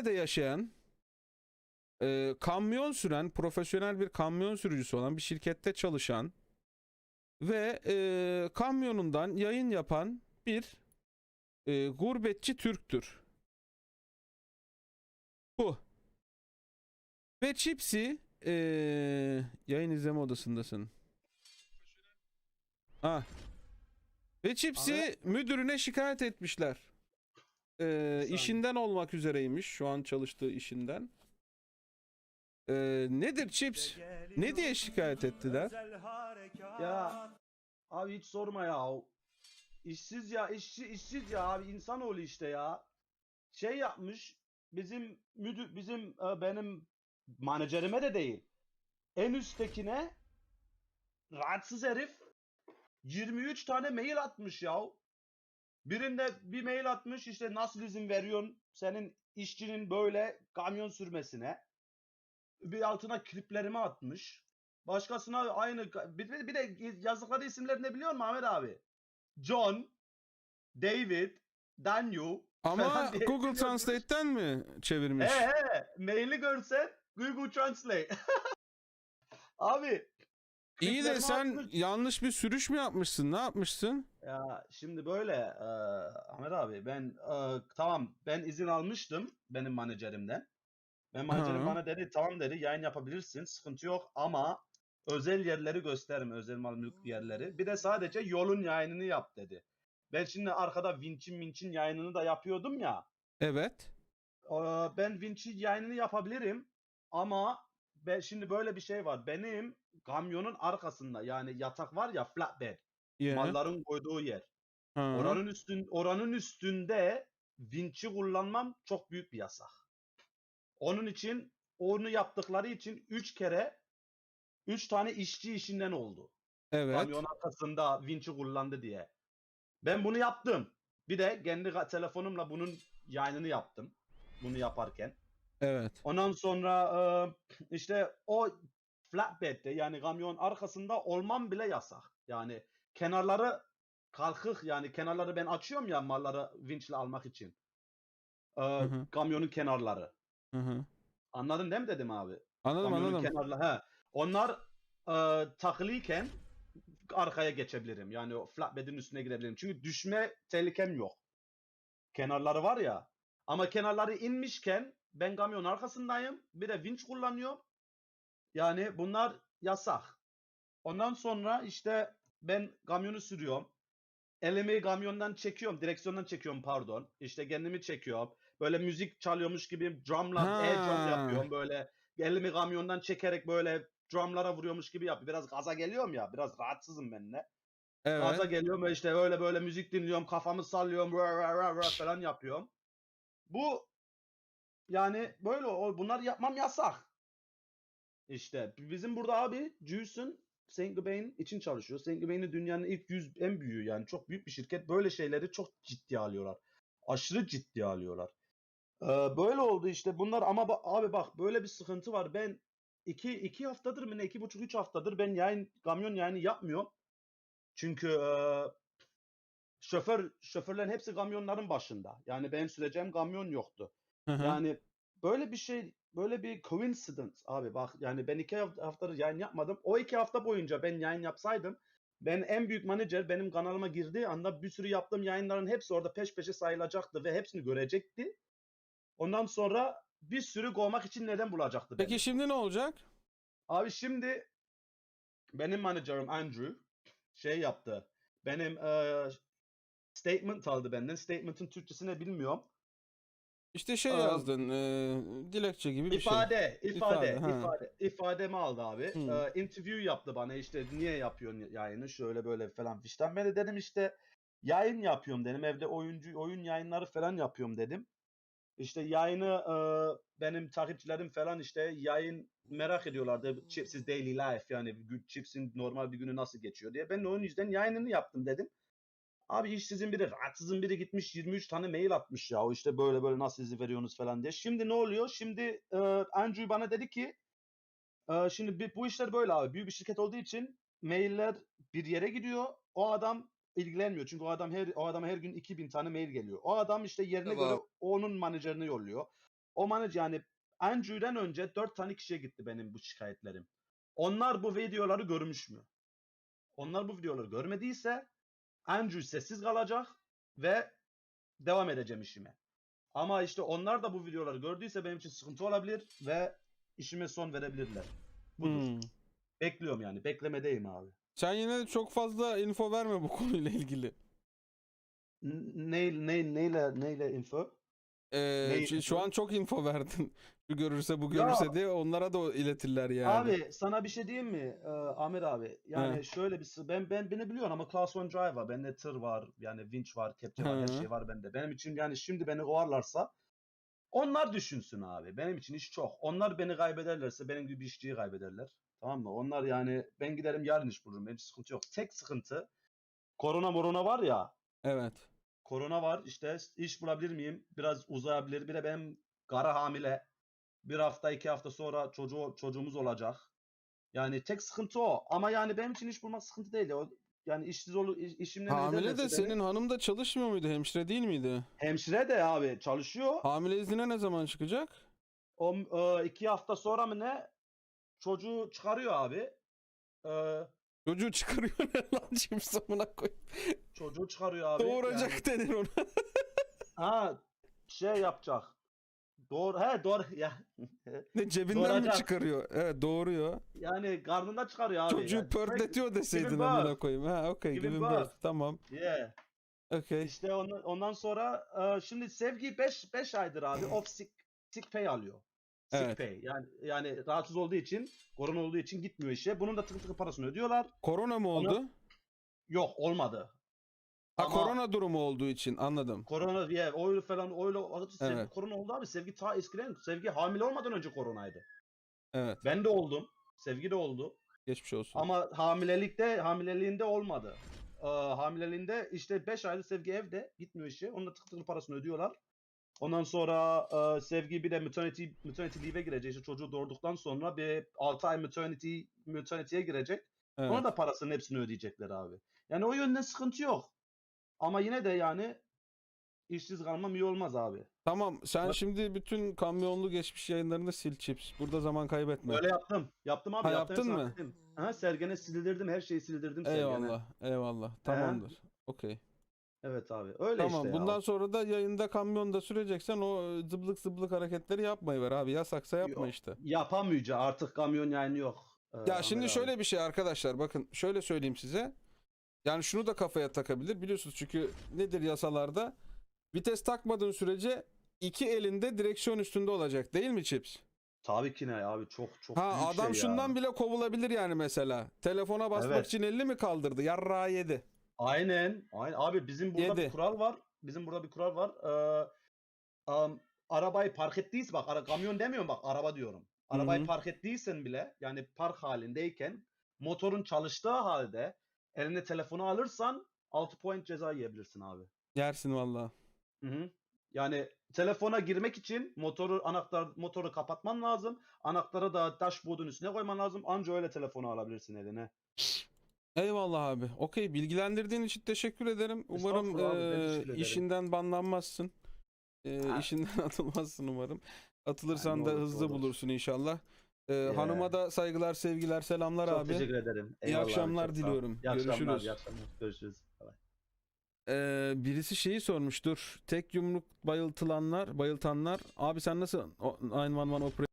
İngiltere'de yaşayan e, kamyon süren, profesyonel bir kamyon sürücüsü olan bir şirkette çalışan ve e, kamyonundan yayın yapan bir e, gurbetçi Türktür. Bu. Ve Chipsy e, yayın izleme odasındasın. Ha. Ve Chipsy müdürüne şikayet etmişler. E, saniye. işinden olmak üzereymiş şu an çalıştığı işinden. E, nedir Chips? Ne diye şikayet ettiler? Ya abi hiç sorma ya. İşsiz ya, işçi, işsiz ya abi insanoğlu işte ya. Şey yapmış bizim müdür bizim e, benim menajerime de değil. En üsttekine rahatsız herif 23 tane mail atmış ya. Birinde bir mail atmış işte nasıl izin veriyorsun senin işçinin böyle kamyon sürmesine. Bir altına kliplerimi atmış. Başkasına aynı bir, bir de yazdıkları isimleri ne biliyor musun Ahmet abi? John, David, Daniel. Ama Google. Translate'ten mi çevirmiş? He he. Maili görsen Google Translate. abi. İyi de kliplerimi sen atmış. yanlış bir sürüş mü yapmışsın? Ne yapmışsın? Ya şimdi böyle e, Ahmet abi ben e, tamam ben izin almıştım benim menajerimden. Ben menajerim Hı. bana dedi tamam dedi yayın yapabilirsin sıkıntı yok ama özel yerleri gösterme özel mal mülk yerleri. Bir de sadece yolun yayınını yap dedi. Ben şimdi arkada Vinç'in Minç'in yayınını da yapıyordum ya. Evet. e, ben Vinç'in yayınını yapabilirim ama ben şimdi böyle bir şey var. Benim kamyonun arkasında yani yatak var ya flatbed Yeah. malların koyduğu yer. Ha. Oranın üstün oranın üstünde vinçi kullanmam çok büyük bir yasak. Onun için onu yaptıkları için 3 kere 3 tane işçi işinden oldu. Evet. Kamyon arkasında vinçi kullandı diye. Ben bunu yaptım. Bir de kendi telefonumla bunun yayınını yaptım. Bunu yaparken. Evet. Ondan sonra e, işte o flatbed'de yani kamyon arkasında olmam bile yasak. Yani kenarları kalkık yani kenarları ben açıyorum ya malları vinçle almak için. E, hı. Kamyonun kenarları. Hı hı. Anladın değil mi dedim abi? Anladım Kamyonun anladım. kenarları. He. Onlar e, takılıyken arkaya geçebilirim. Yani o flatbed'in üstüne gidebilirim. Çünkü düşme tehlikem yok. Kenarları var ya. Ama kenarları inmişken ben kamyonun arkasındayım. Bir de vinç kullanıyorum. Yani bunlar yasak. Ondan sonra işte ben kamyonu sürüyorum. Elimi kamyondan çekiyorum. Direksiyondan çekiyorum pardon. İşte kendimi çekiyorum. Böyle müzik çalıyormuş gibi drumla, Ha. air drum yapıyorum. Böyle elimi kamyondan çekerek böyle drumlara vuruyormuş gibi yapıyorum. Biraz gaza geliyorum ya. Biraz rahatsızım ben de. Gaza Evet. geliyorum ve işte öyle böyle müzik dinliyorum. Kafamı sallıyorum. Rah, rah, rah, rah falan yapıyorum. Bu yani böyle o bunlar yapmam yasak. İşte bizim burada abi Juice'un Saint Gobain için çalışıyor. Saint Gobain'i dünyanın ilk 100 en büyüğü yani çok büyük bir şirket. Böyle şeyleri çok ciddiye alıyorlar. Aşırı ciddiye alıyorlar. Ee, böyle oldu işte bunlar ama ba- abi bak böyle bir sıkıntı var. Ben iki, iki haftadır mı ne iki buçuk üç haftadır ben yayın kamyon yayını yapmıyorum. Çünkü e, şoför şoförlerin hepsi kamyonların başında. Yani benim süreceğim kamyon yoktu. Hı hı. Yani böyle bir şey böyle bir coincidence abi bak yani ben iki hafta, haftadır yayın yapmadım. O iki hafta boyunca ben yayın yapsaydım ben en büyük manager benim kanalıma girdiği anda bir sürü yaptığım yayınların hepsi orada peş peşe sayılacaktı ve hepsini görecekti. Ondan sonra bir sürü kovmak için neden bulacaktı beni. Peki şimdi ne olacak? Abi şimdi benim menajerim Andrew şey yaptı. Benim eee, statement aldı benden. Statement'ın Türkçesini bilmiyorum. İşte şey Aa, yazdın. e, dilekçe gibi bir şey. İfade, ifade, İfade, ha. ifade, ifademi aldı abi. Hı. Ee, interview yaptı bana işte niye yapıyorsun yayını şöyle böyle falan fişten. Ben de dedim işte yayın yapıyorum dedim. Evde oyuncu oyun yayınları falan yapıyorum dedim. İşte yayını e, benim takipçilerim falan işte yayın merak ediyorlardı. Chips's daily life yani gü- Chips'in normal bir günü nasıl geçiyor diye. Ben de onun yüzden yayınını yaptım dedim. Abi işsizin biri, rahatsızın biri gitmiş 23 tane mail atmış ya. O işte böyle böyle nasıl izin veriyorsunuz falan diye. Şimdi ne oluyor? Şimdi e, Andrew bana dedi ki e, şimdi bir- bu işler böyle abi. Büyük bir şirket olduğu için mailler bir yere gidiyor. O adam ilgilenmiyor. Çünkü o adam her o adama her gün 2000 tane mail geliyor. O adam işte yerine Tamam. göre onun menajerini yolluyor. o manager yani Andrew'den önce 4 tane kişiye gitti benim bu şikayetlerim. Onlar bu videoları görmüş mü? Onlar bu videoları görmediyse Andrew sessiz kalacak ve devam edeceğim işime. Ama işte onlar da bu videoları gördüyse benim için sıkıntı olabilir ve işime son verebilirler. Budur. Hmm. Bekliyorum yani. Beklemedeyim abi. Sen yine de çok fazla info verme bu konuyla ilgili. N- Ne, ne, neyle, neyle info? Ee, Neyi şu- şu info? an çok info verdin. Görürse bu Ya- görürse diye onlara da iletirler yani. Abi sana bir şey diyeyim mi? Ee, Amir abi. Yani He. şöyle bir sı- ben ben beni biliyorsun ama Class 1 Drive var. Bende tır var. Yani winch var, kepçe var, her şey var bende. Benim için yani şimdi beni kovarlarsa onlar düşünsün abi. Benim için iş çok. Onlar beni kaybederlerse benim gibi bir işçiyi kaybederler. Tamam mı? Onlar yani ben giderim yarın iş bulurum. Benim için sıkıntı yok. Tek sıkıntı korona morona var ya. Evet. Korona var işte iş bulabilir miyim? Biraz uzayabilir. Bir de benim kara hamile. Bir hafta iki hafta sonra çocuğu, çocuğumuz olacak. Yani tek sıkıntı o. Ama yani benim için iş bulmak sıkıntı değil. O, yani işsiz olur, iş, işimden Hamile de senin hanım da çalışmıyor muydu? Hemşire değil miydi? Hemşire de abi çalışıyor. Hamile iznine ne zaman çıkacak? O e, iki hafta sonra mı ne? Çocuğu çıkarıyor abi. E, Çocuğu çıkarıyor ne lan cips amına koy. çocuğu çıkarıyor abi. Doğuracak Yani- denir ona. ha şey yapacak. Doğru. He doğru. Ya. ne cebinden mi Doğuracak. çıkarıyor? Evet doğuruyor. yani karnından çıkarıyor abi. Çocuğu Yani pörtletiyor deseydin amına koyayım. Ha okey Giving giving birth. birth. Tamam. Yeah. Okey. İşte ondan, ondan sonra e, şimdi Sevgi 5 5 aydır abi off sick, sick pay alıyor. Sick Evet. pay. Yani yani rahatsız olduğu için, korona olduğu için gitmiyor işe. Bunun da tıkı tıkı parasını ödüyorlar. Korona mı Ona- oldu? Yok olmadı. Ha Ama- korona durumu olduğu için anladım. Korona diye öyle falan öyle sevgi Evet. korona oldu abi. Sevgi ta eskiden Sevgi hamile olmadan önce koronaydı. Evet. Ben de oldum. Sevgi de oldu. Geçmiş olsun. Ama hamilelikte hamileliğinde olmadı. Ee, hamileliğinde işte 5 aydır Sevgi evde gitmiyor işe. Onun da tık tık parasını ödüyorlar. Ondan sonra e, Sevgi bir de maternity, maternity leave'e girecek. İşte çocuğu doğurduktan sonra bir 6 ay maternity, maternity'ye girecek. Evet. Ona da parasının hepsini ödeyecekler abi. Yani o yönden sıkıntı yok. Ama yine de yani işsiz kalmam iyi olmaz abi. Tamam sen Bak- şimdi bütün kamyonlu geçmiş yayınlarını sil chips. Burada zaman kaybetme. Öyle yaptım. Yaptım abi. Ha, yaptım, yaptın hepsini mı? hallettim. Aha, Sergen'e sildirdim. Her şeyi sildirdim Sergen'e. Eyvallah. Eyvallah. Tamamdır. Okey. Evet abi. Öyle Tamam. işte bundan ya. sonra da yayında kamyonda süreceksen o zıblık zıblık hareketleri yapmayı ver abi. Yasaksa yapma Yok. işte. Yapamayacağım. Artık kamyon yayını yok. Ee, Ya Ahmet şimdi abi. şöyle bir şey arkadaşlar bakın şöyle söyleyeyim size. Yani şunu da kafaya takabilir biliyorsunuz çünkü nedir yasalarda? Vites takmadığın sürece iki elinde direksiyon üstünde olacak değil mi Chips? Tabii ki ne abi çok çok Ha büyük adam şey şundan ya. bile kovulabilir yani mesela. Telefona basmak Evet. için elini mi kaldırdı? Yarrağı yedi. Aynen. Aynen. Abi bizim burada Yedi. bir kural var. Bizim burada bir kural var. Ee, am, arabayı park ettiyse bak ara, kamyon demiyorum bak araba diyorum. Arabayı hı. park ettiysen bile yani park halindeyken motorun çalıştığı halde eline telefonu alırsan 6 point ceza yiyebilirsin abi. Yersin valla. Hı hı. Yani telefona girmek için motoru anahtar motoru kapatman lazım. Anahtarı da dashboard'un üstüne koyman lazım. Anca öyle telefonu alabilirsin eline. Eyvallah abi. Okey bilgilendirdiğin için teşekkür ederim. Umarım teşekkür ederim. işinden banlanmazsın. Ha. işinden atılmazsın umarım. Atılırsan ne da olur, hızlı olur. bulursun inşallah. Eee, Yeah. hanıma da saygılar, sevgiler, selamlar Çok abi. teşekkür ederim. İyi Eyvallah abi, akşamlar çok ol. diliyorum. İyi akşamlar, Görüşürüz. iyi akşamlar. Görüşürüz. Bye. Eee, birisi şeyi sormuş. Dur. Tek yumruk bayıltılanlar, bayıltanlar. Abi sen nasıl o- 911 opera